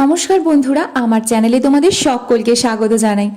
নমস্কার বন্ধুরা, আমার চ্যানেলে তোমাদের সকলকে স্বাগত জানাই।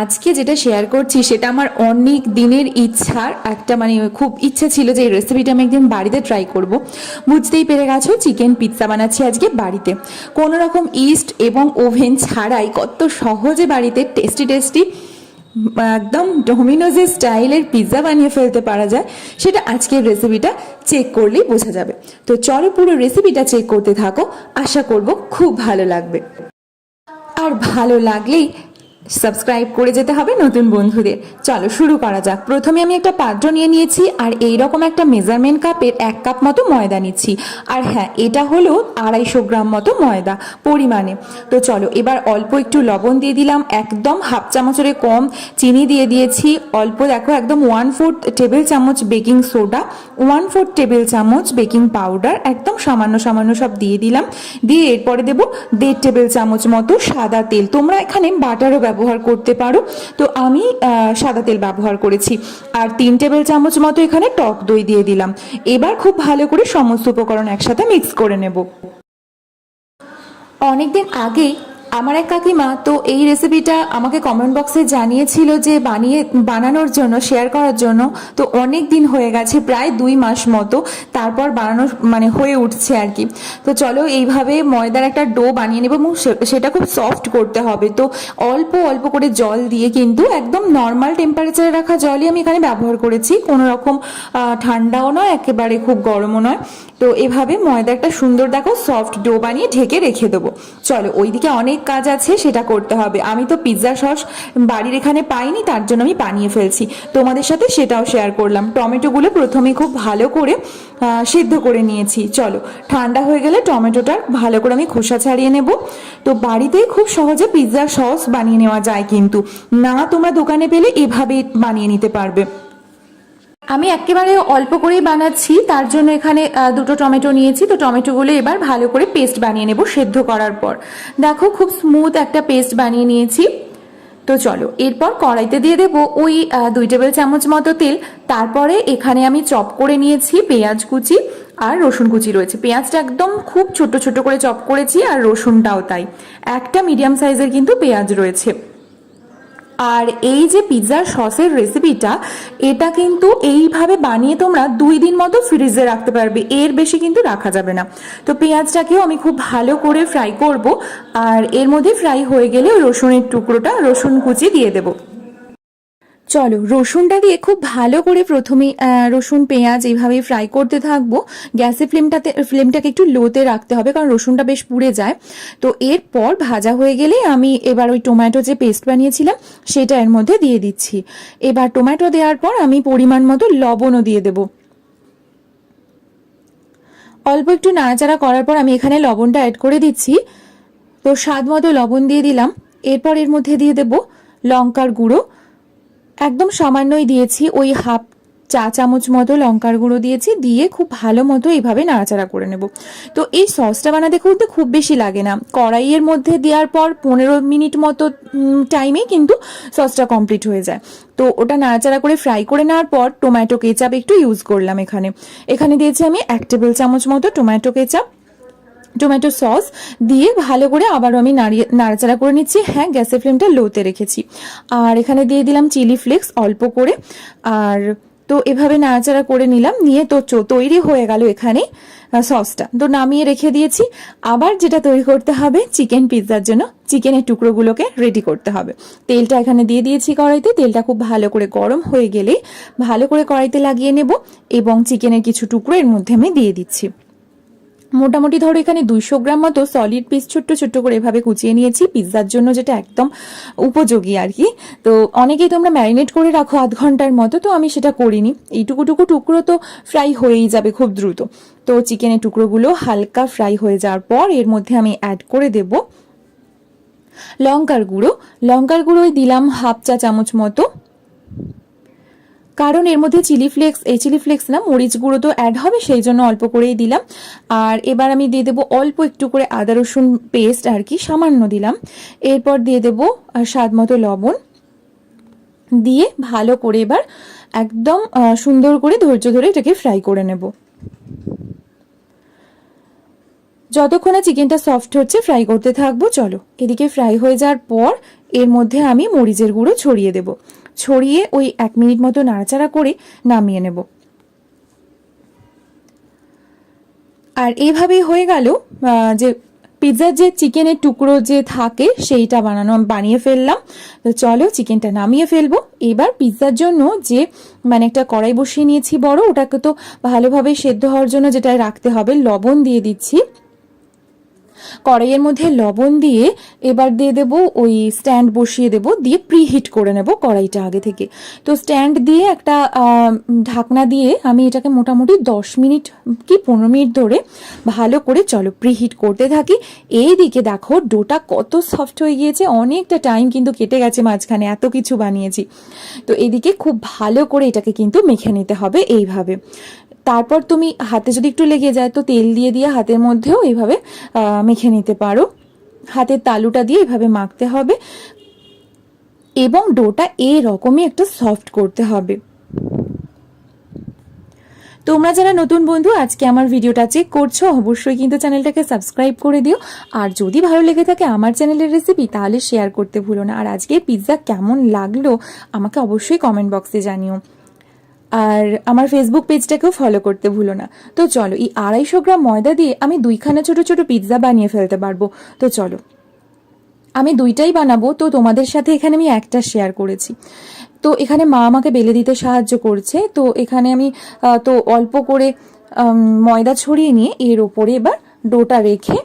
আজকে যেটা শেয়ার করছি সেটা আমার অনেক দিনের ইচ্ছার একটা মানে খুব ইচ্ছা ছিল যে এই রেসিপিটা আমি একদিন বাড়িতে ট্রাই করব। বুঝতেই পেরে গেছো চিকেন পিৎজা বানাচ্ছি আজকে বাড়িতে। কোনো রকম ইস্ট এবং ওভেন ছাড়াই কত সহজে বাড়িতে টেস্টি টেস্টি একদম ডোমিনোজের স্টাইলের পিৎজা বানিয়ে ফেলতে পারা যায়, সেটা আজকের রেসিপিটা চেক করলেই বোঝা যাবে। তো চলো পুরো রেসিপিটা চেক করতে থাকো, আশা করব খুব ভালো লাগবে। আর ভালো লাগলেই সাবস্ক্রাইব করে যেতে হবে নতুন বন্ধুদের। চলো শুরু করা যাক। প্রথমে আমি একটা পাত্র নিয়ে নিয়েছি আর এই রকম একটা মেজারমেন্ট কাপের এক কাপ মতো ময়দা নিচ্ছি। আর হ্যাঁ এটা হলো আড়াইশো গ্রাম মতো ময়দা পরিমাণে। তো চলো, এবার অল্প একটু লবণ দিয়ে দিলাম, একদম হাফ চামচের কম চিনি দিয়ে দিয়েছি। অল্প দেখো, একদম ওয়ান ফোর্থ টেবিল চামচ baking soda one fourth table চামচ বেকিং পাউডার একদম সামান্য সামান্য সব দিয়ে দিলাম। দিয়ে এরপরে দেবো দেড় টেবিল চামচ মতো সাদা তেল। তোমরা এখানে বাটারও ব্যবহার করতে পারো। তো আমি সাদা তেল ব্যবহার করেছি। আর তিন টেবিল চামচ মতো এখানে টক দই দিয়ে দিলাম। এবার খুব ভালো করে সমস্ত উপকরণ একসাথে মিক্স করে নেব। অনেকদিন আগেই আমার এক কাকিমা তো এই রেসিপিটা আমাকে কমেন্ট বক্সে জানিয়েছিল যে বানিয়ে, বানানোর জন্য শেয়ার করার জন্য তো অনেক দিন হয়ে গেছে, প্রায় দুই মাস মতো তারপর বানানো মানে হয়ে উঠছে আর কি। তো চলো এইভাবে ময়দার একটা ডো বানিয়ে নেব এবং সেটা খুব সফট করতে হবে। তো অল্প অল্প করে জল দিয়ে কিন্তু একদম নর্মাল টেম্পারেচারে রাখা জলই আমি এখানে ব্যবহার করেছি। কোনো রকম ঠান্ডাও নয়, একেবারে খুব গরমও নয়। তো এভাবে ময়দা একটা সুন্দর, দেখো সফট ডো বানিয়ে ঢেকে রেখে দেবো। চলো, ওইদিকে অনেক কাজ আছে, সেটা করতে হবে। আমি তো পিৎজা সস বাড়ির এখানে পাইনি, তার জন্য আমি বানিয়ে ফেলছি। তোমাদের সাথে সেটাও শেয়ার করলাম। টমেটোগুলো প্রথমে খুব ভালো করে সিদ্ধ করে নিয়েছি। চলো, ঠান্ডা হয়ে গেলে টমেটোটার ভালো করে আমি খোসা ছাড়িয়ে নেব। তো বাড়িতেই খুব সহজে পিৎজা সস বানিয়ে নেওয়া যায় কিন্তু। না তোমরা দোকানে পেলে এভাবে বানিয়ে নিতে পারবে। আমি একেবারে অল্প করেই বানাচ্ছি, তার জন্য এখানে দুটো টমেটো নিয়েছি। তো টমেটোগুলো এবার ভালো করে পেস্ট বানিয়ে নেব সেদ্ধ করার পর। দেখো খুব স্মুথ একটা পেস্ট বানিয়ে নিয়েছি। তো চলো, এরপর কড়াইতে দিয়ে দেবো ওই দুই টেবিল চামচ মতো তেল। তারপরে এখানে আমি চপ করে নিয়েছি পেঁয়াজ কুচি আর রসুন কুচি রয়েছে। পেঁয়াজটা একদম খুব ছোট ছোট করে চপ করেছি আর রসুনটাও তাই। একটা মিডিয়াম সাইজের কিন্তু পেঁয়াজ রয়েছে। আর এই যে পিৎজার সসের রেসিপিটা এটা কিন্তু এইভাবে বানিয়ে তোমরা দুই দিন মতো ফ্রিজে রাখতে পারবে। এর বেশি কিন্তু রাখা যাবে না। তো পেঁয়াজটাকেও আমি খুব ভালো করে ফ্রাই করব। আর এর মধ্যে ফ্রাই হয়ে গেলে রসুনের টুকরোটা, রসুন কুচি দিয়ে দেবো। চলো রসুনটা দিয়ে খুব ভালো করে প্রথমে রসুন, পেঁয়াজ এইভাবে ফ্রাই করতে থাকব। গ্যাসের ফ্লেমটাতে, ফ্লেমটাকে একটু লোতে রাখতে হবে কারণ রসুনটা বেশ পুড়ে যায়। তো এরপর ভাজা হয়ে গেলে আমি এবার ওই টমেটো যে পেস্ট বানিয়েছিলাম, সেটা এর মধ্যে দিয়ে দিচ্ছি। এবার টোম্যাটো দেওয়ার পর আমি পরিমাণ মতো লবণও দিয়ে দেবো। অল্প একটু নাড়াচাড়া করার পর আমি এখানে লবণটা অ্যাড করে দিচ্ছি। তো স্বাদ মতো লবণ দিয়ে দিলাম। এরপর এর মধ্যে দিয়ে দেব লঙ্কার গুঁড়ো। একদম সামান্যই দিয়েছি। ওই হাফ চা চামচ মতো লঙ্কার গুঁড়ো দিয়েছি। দিয়ে খুব ভালো মতো এইভাবে নাড়াচাড়া করে নেব। তো এই সসটা বানাতে কিন্তু খুব বেশি লাগে না। কড়াইয়ের মধ্যে দেওয়ার পর পনেরো মিনিট মতো টাইমে কিন্তু সসটা কমপ্লিট হয়ে যায়। তো ওটা নাড়াচাড়া করে ফ্রাই করে নেওয়ার পর টোম্যাটো কেচাপ একটু ইউজ করলাম এখানে। এখানে দিয়েছি আমি এক টেবিল চামচ মতো টোম্যাটো কেচাপ টমেটো সস দিয়ে ভালো করে আবারও আমি নাড়িয়ে, নাড়াচাড়া করে নিচ্ছি। হ্যাঁ গ্যাসের ফ্লেমটা লোতে রেখেছি। আর এখানে দিয়ে দিলাম চিলি ফ্লেক্স অল্প করে। আর তো এভাবে নাড়াচাড়া করে নিলাম। নিয়ে তো চো- তৈরি হয়ে গেল এখানে সসটা। তো নামিয়ে রেখে দিয়েছি। আবার যেটা তৈরি করতে হবে, চিকেন পিৎজার জন্য। চিকেনের টুকরোগুলোকে রেডি করতে হবে। তেলটা এখানে দিয়ে দিয়েছি কড়াইতে। তেলটা খুব ভালো করে গরম হয়ে গেলে ভালো করে কড়াইতে লাগিয়ে নেব এবং চিকেনের কিছু টুকরো এর মধ্যে আমি দিয়ে দিচ্ছি। মোটামুটি ধরো এখানে দুইশো গ্রাম মতো সলিড পিস ছোট্ট ছোট্ট করে এভাবে কুচিয়ে নিয়েছি। পিৎজার জন্য যেটা একদম উপযোগী আর কি। তো অনেকেই তোমরা ম্যারিনেট করে রাখো আধ ঘণ্টার মতো, তো আমি সেটা করিনি। এইটুকু টুকু টুকরো তো ফ্রাই হয়েই যাবে খুব দ্রুত। তো চিকেনের টুকরোগুলো হালকা ফ্রাই হয়ে যাওয়ার পর এর মধ্যে আমি অ্যাড করে দেব লঙ্কার গুঁড়ো। লঙ্কার গুঁড়োই দিলাম হাফ চা চামচ মতো। কারণ এর মধ্যে চিলি ফ্লেক্স, এই চিলি ফ্লেক্স না মরিচ গুঁড়ো তো অ্যাড হবে, সেই জন্য অল্প করেই দিলাম। আর এবার আমি দিয়ে দেবো অল্প একটু করে আদা রসুন পেস্ট আর কি সামান্য দিলাম। এরপর দিয়ে দেবো স্বাদ মতো লবণ। দিয়ে ভালো করে এবার একদম সুন্দর করে ধৈর্য ধরে এটাকে ফ্রাই করে নেব। যতক্ষণ না চিকেনটা সফট হচ্ছে ফ্রাই করতে থাকব, চলো। এদিকে ফ্রাই হয়ে যাওয়ার পর এর মধ্যে আমি মরিচের গুঁড়ো ছড়িয়ে দেব। ছড়িয়ে ওই এক মিনিট মতো নাড়াচাড়া করে নামিয়ে নেব। আর এইভাবেই হয়ে গেল যে পিৎজার যে চিকেনের টুকরো যে থাকে সেইটা বানানো বানিয়ে ফেললাম। তো চলো চিকেনটা নামিয়ে ফেলব। এবার পিৎজার জন্য যে মানে একটা কড়াই বসিয়ে নিয়েছি বড়, ওটাকে তো ভালোভাবে সেদ্ধ হওয়ার জন্য যেটা রাখতে হবে, লবণ দিয়ে দিচ্ছি। কড়াইয়ের মধ্যে লবণ দিয়ে এবার দিয়ে দেব ওই স্ট্যান্ড বসিয়ে দেব, দিয়ে প্রিহিট করে নেব কড়াইটা আগে থেকে। তো স্ট্যান্ড দিয়ে একটা ঢাকনা দিয়ে আমি এটাকে মোটামুটি দশ মিনিট কি পনেরো মিনিট ধরে ভালো করে চলো প্রিহিট করতে থাকি। এই দিকে দেখো ডোটা কত সফট হয়ে গিয়েছে, অনেকটা টাইম কিন্তু কেটে গেছে মাঝখানে, এত কিছু বানিয়েছি। তো এদিকে খুব ভালো করে এটাকে কিন্তু মেখে নিতে হবে এইভাবে। তারপর তুমি হাতে যদি একটু লেগে যায় তো তেল দিয়ে দিয়ে হাতের মধ্যেও এইভাবে মেখে নিতে পারো। হাতের তালুটা দিয়ে এভাবে মাখতে হবে। এবং ডোটা এরকমই একটা সফট করতে হবে। তোমরা যারা নতুন বন্ধু, আজকে আমার ভিডিওটা চেক করছ, অবশ্যই কিন্তু চ্যানেলটাকে সাবস্ক্রাইব করে দিও। আর যদি ভালো লেগে থাকে আমার চ্যানেলের রেসিপি তাহলে শেয়ার করতে ভুলো না। আর আজকে পিৎজা কেমন লাগল, আমাকে অবশ্যই কমেন্ট বক্সে জানিও। আর আমার ফেসবুক পেজটাকেও ফলো করতে ভুলো না। তো চলো, এই আড়াইশো গ্রাম ময়দা দিয়ে আমি দুইখানা ছোট ছোট পিৎজা বানিয়ে ফেলতে পারব। তো চলো, আমি দুইটাই বানাবো। তো তোমাদের সাথে এখানে আমি একটা শেয়ার করেছি। তো এখানে মা আমাকে বেলে দিতে সাহায্য করছে। তো এখানে আমি তো অল্প করে ময়দা ছড়িয়ে নিয়ে এর ওপরে এবার ডোটা রেখে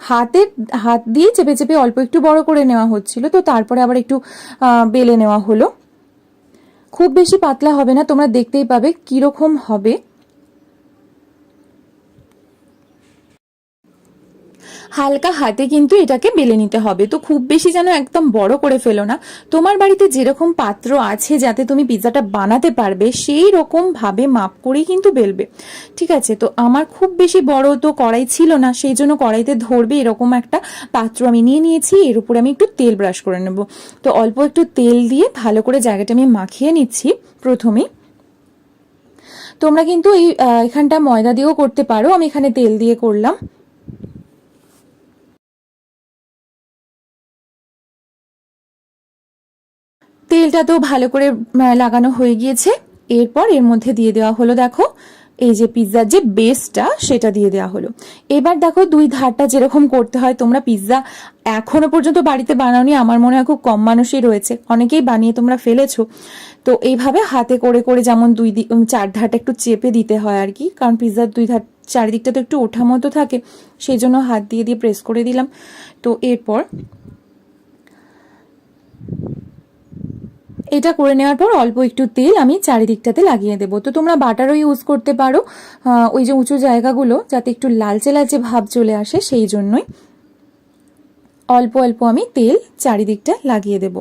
হাতের হাত দিয়ে চেপে চেপে অল্প একটু বড় করে নেওয়া হচ্ছিল। তো তারপরে আবার একটু বেলে নেওয়া হলো। খুব বেশি পাতলা হবে না তোমরা দেখতেই পাবে কীরকম হবে। হালকা হাতে কিন্তু এটাকে বেলে নিতে হবে। তো খুব বেশি যেন একদম বড় করে ফেলো না। তোমার বাড়িতে যেরকম পাত্র আছে যাতে তুমি পিৎজাটা বানাতে পারবে, সেই রকম ভাবে মাপ করেই কিন্তু বেলবে। ঠিক আছে, তো আমার খুব বেশি বড় তো কড়াই ছিল না, সেই জন্য কড়াইতে ধরবে এরকম একটা পাত্র আমি নিয়ে নিয়েছি, এর উপরে আমি একটু তেল ব্রাশ করে নেব। তো অল্প একটু তেল দিয়ে ভালো করে জায়গাটা আমি মাখিয়ে নিচ্ছি প্রথমেই তোমরা কিন্তু এই এখানটা ময়দা দিয়েও করতে পারো, আমি এখানে তেল দিয়ে করলাম। তেলটা তো ভালো করে লাগানো হয়ে গিয়েছে। এরপর এর মধ্যে দিয়ে দেওয়া হলো, দেখো, এই যে পিৎজার যে বেসটা সেটা দিয়ে দেওয়া হলো। এবার দেখো, দুই ধারটা যেরকম করতে হয়, তোমরা পিৎজা এখনও পর্যন্ত বাড়িতে বানাওনি, আমার মনে হয় খুব কম মানুষই রয়েছে। অনেকেই বানিয়ে তোমরা ফেলেছো। তো এইভাবে হাতে করে করে যেমন দুই চার ধারটা একটু চেপে দিতে হয় আর কি, কারণ পিৎজার দুই ধার, চারিদিকটা তো একটু ওঠা মতো থাকে সেই জন্য হাত দিয়ে দিয়ে প্রেস করে দিলাম। তো এরপর এটা করে নেওয়ার পর অল্প একটু তেল আমি চারিদিকটাতে লাগিয়ে দেবো। তো তোমরা বাটারও ইউজ করতে পারো। ওই যে উঁচু জায়গাগুলো, যাতে একটু লালচে লালচে ভাব চলে আসে, সেই জন্যই অল্প অল্প আমি তেল চারিদিকটা লাগিয়ে দেব।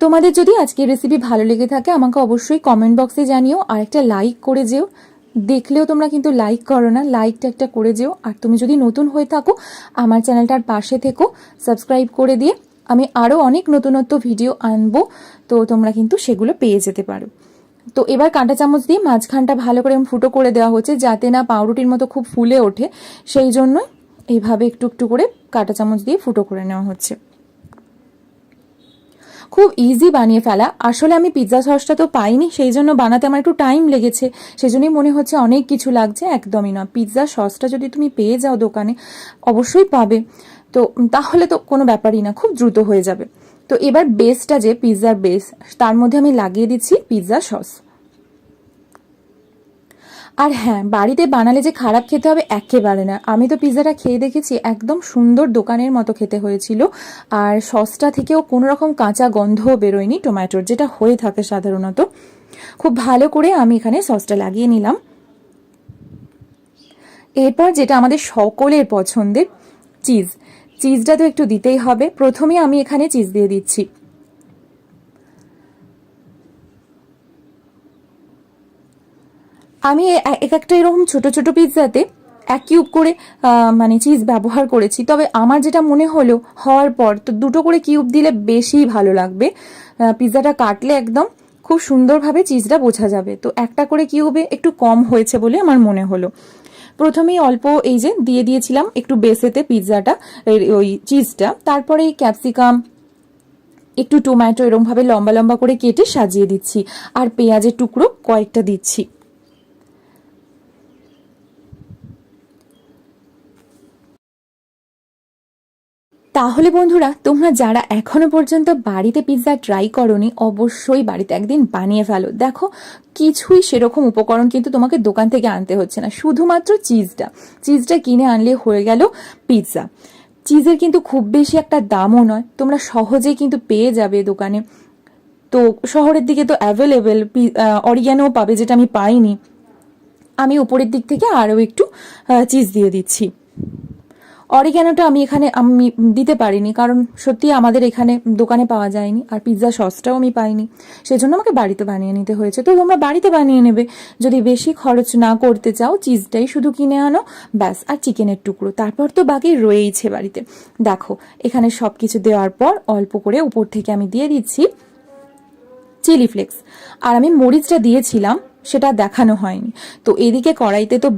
তোমাদের যদি আজকের রেসিপি ভালো লেগে থাকে, আমাকে অবশ্যই কমেন্ট বক্সে জানিও, আর একটা লাইক করে যেও। দেখলেও তোমরা কিন্তু লাইক করো না লাইকটা একটা করে যেও। আর তুমি যদি নতুন হয়ে থাকো, আমার চ্যানেলটার পাশে থেকো সাবস্ক্রাইব করে দিয়ে আমি আরও অনেক নতুনত্ব ভিডিও আনব, তো তোমরা কিন্তু সেগুলো পেয়ে যেতে পারো। তো এবার কাঁটা চামচ দিয়ে মাঝখানটা ভালো করে ফুটো করে দেওয়া হচ্ছে, যাতে না পাউরুটির মতো খুব ফুলে ওঠে। সেই জন্যই এইভাবে একটু একটু করে কাঁটা চামচ দিয়ে ফুটো করে নেওয়া হচ্ছে। খুব ইজি বানিয়ে ফেলা। আসলে আমি পিৎজা সসটা তো পাইনি, সেই জন্য বানাতে আমার একটু টাইম লেগেছে। সেই জন্যই মনে হচ্ছে অনেক কিছু লাগছে, একদমই না। পিৎজা সসটা যদি তুমি পেয়ে যাও দোকানে, অবশ্যই পাবে। তো তাহলে তো কোনো ব্যাপারই না, খুব দ্রুত হয়ে যাবে। তো এবার বেসটা যে পিৎজার বেস, তার মধ্যে আমি লাগিয়ে দিচ্ছি পিৎজা সস। আর হ্যাঁ বাড়িতে বানালে যে খারাপ খেতে হবে একেবারে না। আমি তো পিৎজাটা খেয়ে দেখেছি, একদম সুন্দর দোকানের মতো খেতে হয়েছিল। আর সসটা থেকেও কোনো রকম কাঁচা গন্ধও বেরোয়নি টমেটোর, যেটা হয়ে থাকে সাধারণত। খুব ভালো করে আমি এখানে সসটা লাগিয়ে নিলাম। এরপর যেটা আমাদের সকলের পছন্দের, চিজ। চিজটা তো একটু দিতেই হবে। প্রথমে আমি এখানে চিজ দিয়ে দিচ্ছি। আমি এক একটা এরকম ছোট ছোট পিৎজাতে এক কিউব করে মানে চিজ ব্যবহার করেছি। তবে আমার যেটা মনে হলো হওয়ার পর, তো দুটো করে কিউব দিলে বেশি ভালো লাগবে। পিৎজাটা কাটলে একদম খুব সুন্দরভাবে চিজটা বোঝা যাবে। তো একটা করে কিউবে একটু কম হয়েছে বলে আমার মনে হলো। প্রথমেই অল্প এই যে দিয়ে দিয়েছিলাম একটু বেসেতে পিৎজাটা ওই চিজটা। তারপরে ক্যাপসিকাম, একটু টোম্যাটো এরমভাবে লম্বা লম্বা করে কেটে সাজিয়ে দিচ্ছি। আর পেঁয়াজের টুকরো কয়েকটা দিচ্ছি। তাহলে বন্ধুরা, তোমরা যারা এখনও পর্যন্ত বাড়িতে পিৎজা ট্রাই করনি, অবশ্যই বাড়িতে একদিন বানিয়ে ফেলো। দেখো, কিছুই সেরকম উপকরণ কিন্তু তোমাকে দোকান থেকে আনতে হচ্ছে না। শুধুমাত্র চিজটা চিজটা কিনে আনলে হয়ে গেল পিৎজা চিজের কিন্তু খুব বেশি একটা দামও নয়। তোমরা সহজেই কিন্তু পেয়ে যাবে দোকানে। তো শহরের দিকে তো অ্যাভেলেবেল অরিগ্যানো পাবে যেটা আমি পাইনি। আমি উপরের দিক থেকে আরও একটু চিজ দিয়ে দিচ্ছি। অরিগ্যানোটা আমি এখানে আমি দিতে পারিনি, কারণ সত্যি আমাদের এখানে দোকানে পাওয়া যায়নি, আর পিৎজা সসটাও আমি পাইনি। সেজন্য আমাকে বাড়িতে বানিয়ে নিতে হয়েছে। তো তোমরা বাড়িতে বানিয়ে নেবে। যদি বেশি খরচ না করতে চাও, চিজটাই শুধু কিনে আনো, ব্যাস, আর চিকেনের টুকরো। তারপর তো বাকি রয়েইছে বাড়িতে। দেখো, এখানে সব কিছু দেওয়ার পর অল্প করে উপর থেকে আমি দিয়ে দিচ্ছি চিলি ফ্লেক্স। আর আমি মরিচটা দিয়েছিলাম, সেটা দেখানো হয়নি। তো এদিকে কড়াইতে তো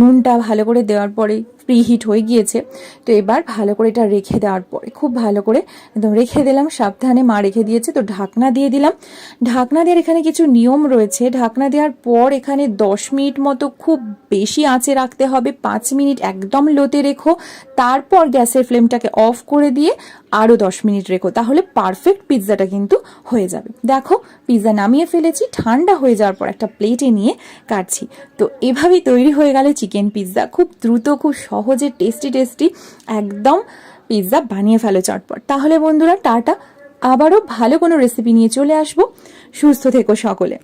নুনটা ভালো করে দেওয়ার পরে প্রিহিট হয়ে গিয়েছে। তো এবার ভালো করে এটা রেখে দেওয়ার পরে খুব ভালো করে একদম রেখে দিলাম, সাবধানে মা রেখে দিয়েছে। তো ঢাকনা দিয়ে দিলাম। ঢাকনা দেওয়ার এখানে কিছু নিয়ম রয়েছে। ঢাকনা দেওয়ার পর এখানে দশ মিনিট মতো খুব বেশি আঁচে রাখতে হবে। পাঁচ মিনিট একদম লোতে রেখো। তারপর গ্যাসের ফ্লেমটাকে অফ করে দিয়ে আরও দশ মিনিট রেখো। তাহলে পারফেক্ট পিৎজাটা কিন্তু হয়ে যাবে। দেখো, পিৎজা নামিয়ে ফেলেছি। ঠান্ডা হয়ে যাওয়ার পর একটা প্লেটে নিয়ে কাটছি। তো এভাবেই তৈরি হয়ে গেল চিকেন পিৎজা। খুব দ্রুত, খুব সহজে টেস্টি টেস্টি একদম পিৎজা বানিয়ে ফেলো চটপট। তাহলে বন্ধুরা টাটা, আবারও ভালো কোনো রেসিপি নিয়ে চলে আসব। সুস্থ থেকো সকলে।